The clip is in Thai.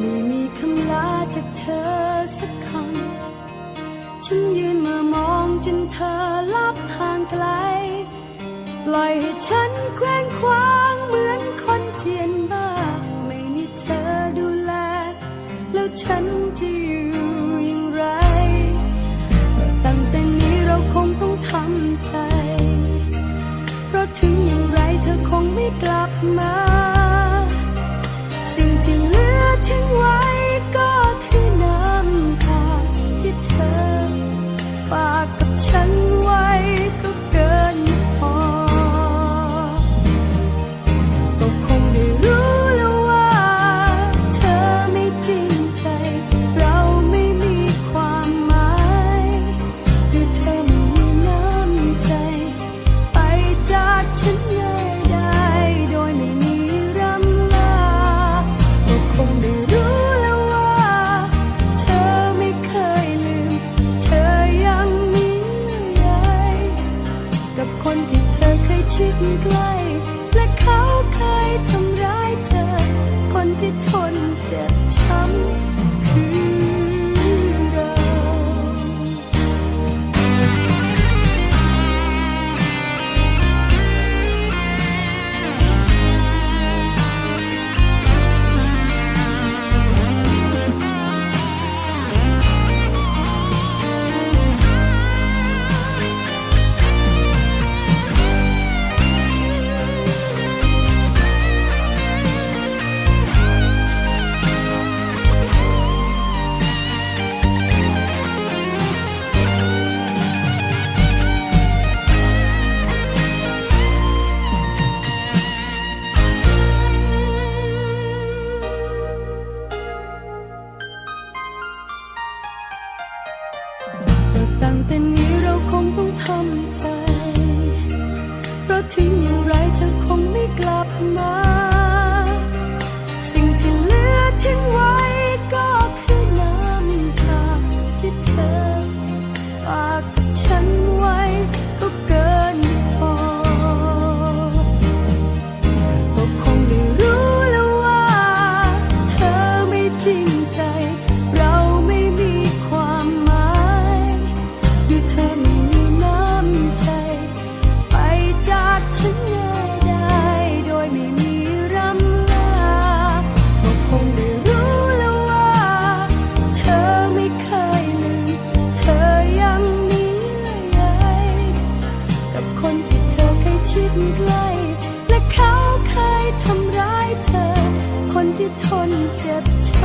ไม่มีคำลาจากเธอสักคำ ฉันยืนเมามองจนเธอลับห่างไกล ปล่อยให้ฉันแคว้งคว้างเหมือนคนเจียนบ้า ไม่มีเธอดูแล แล้วฉันจะิดใกล้และเขาเคยทำร้ายเธอ คนที่ทนเจ็บช้